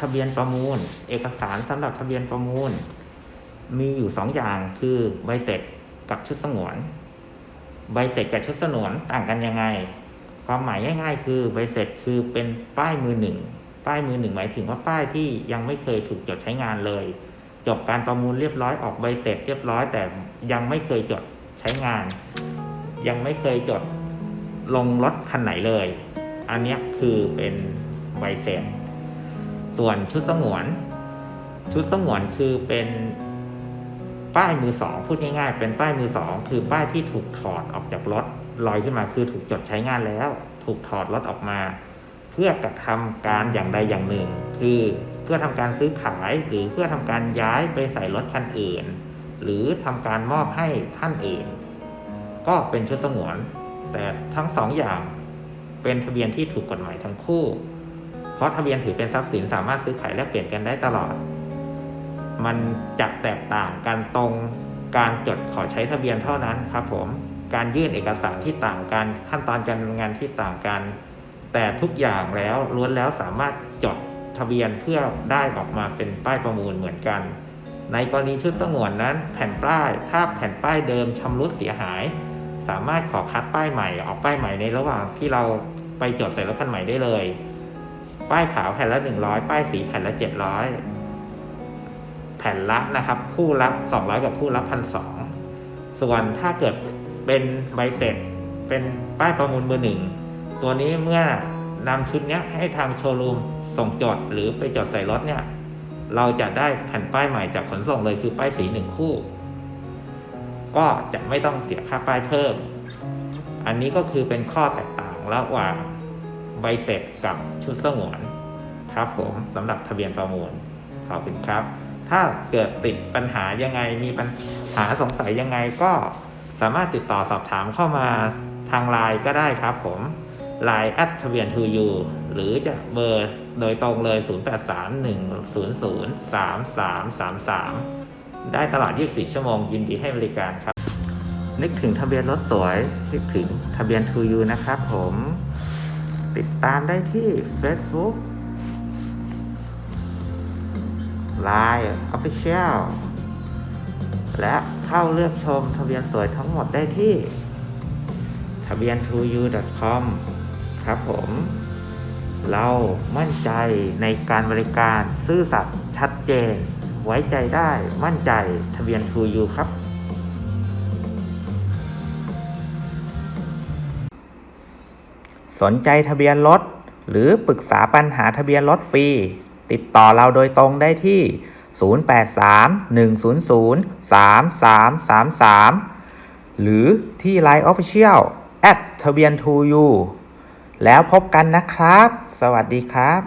ทะเบียนประมูล เอกสารสำหรับทะเบียนประมูล มีอยู่สองอย่างคือใบเสร็จกับชุดสงวน ใบเสร็จกับชุดสงวนต่างกันยังไง ความหมายง่าย ๆ คือใบเสร็จคือเป็นป้ายมือหนึ่งป้ายมือหนึ่งหมายถึงว่าป้ายที่ยังไม่เคยถูกจดใช้งานเลย จบการประมูลเรียบร้อยออกใบเสร็จเรียบร้อย แต่ยังไม่เคยจดใช้งาน ยังไม่เคยจดลงรถคันไหนเลย อันนี้คือเป็นใบเสร็จ ส่วนชุดสงวน ชุดสงวนคือเป็นป้ายมือสองพูดง่ายๆ เป็นป้ายมือสองคือป้ายที่ถูกถอดออกจากรถลอยขึ้นมาคือถูกจดใช้งานแล้ว ถูกถอดรถออกมา เพื่อกระทำการอย่างใดอย่างหนึ่ง คือเพื่อทำการซื้อขายหรือเพื่อทำการย้ายไปใส่รถคันอื่น หรือทำการมอบให้ท่านอื่น ก็เป็นชุดสงวน แต่ทั้งสองอย่างเป็นทะเบียนที่ถูกกฎหมายทั้งคู่ เพราะทะเบียนถือเป็นทรัพย์สินสามารถซื้อขายแลกเปลี่ยนกันได้ตลอด มันจะแตกต่างกันตรงการจดขอใช้ทะเบียนเท่านั้นครับผมการยื่นเอกสารที่ต่างกันขั้นตอนการดำเนินงานที่ต่างกัน แต่ทุกอย่างแล้วล้วนแล้วสามารถจดทะเบียนเพื่อได้ออกมาเป็นป้ายประมูลเหมือนกัน ในกรณีชุดสงวนนั้น แผ่นป้ายถ้าแผ่นป้ายเดิมชำรุดเสียหาย สามารถขอคัดป้ายใหม่ออกป้ายใหม่ในระหว่างที่เราไปจดใส่รถคันใหม่ได้เลย ป้ายขาวแผ่นละ 100 ป้ายสีแผ่นละ 700 แผ่นละนะครับ คู่ละ200 กับคู่ละพันสองส่วนถ้าเกิดเป็นใบเสร็จ เป็นป้ายประมูลมือหนึ่งตัวนี้เมื่อนำชุดนี้ให้ทางโชว์รูมส่งจดหรือไปจดใส่รถเนี่ย เราจะได้แผ่นป้ายใหม่จากขนส่งเลยคือป้ายสีหนึ่งคู่ ก็จะไม่ต้องเสียค่าป้ายเพิ่ม อันนี้ก็คือเป็นข้อแตกต่างระหว่าง ใบเสร็จกับชุดสงวนครับผมสำหรับทะเบียนประมูลขอบคุณครับ ถ้าเกิดติดปัญหายังไงมีปัญหาสงสัยยังไงก็สามารถติดต่อสอบถามเข้ามาทางไลน์ก็ได้ครับผม Line แอดทะเบียนทูยูหรือจะเบอร์โดยตรงเลย 0831003333 ได้ตลอด 24 ชั่วโมงยินดีให้บริการครับ นึกถึงทะเบียนรถสวย นึกถึงทะเบียนทูยูนะครับผม ติดตามได้ที่ Facebook Line Official และเข้าเลือกชมทะเบียนสวยทั้งหมดได้ที่ ทะเบียน to you com ครับผม เรามั่นใจในการบริการซื่อสัตย์ชัดเจน ไว้ใจได้มั่นใจทะเบียน to you ครับ สนใจทะเบียนรถ หรือปรึกษาปัญหาทะเบียนรถฟรี ติดต่อเราโดยตรงได้ที่ 0831003333 หรือที่ Line Official ทะเบียน 2 u แล้วพบกันนะครับ สวัสดีครับ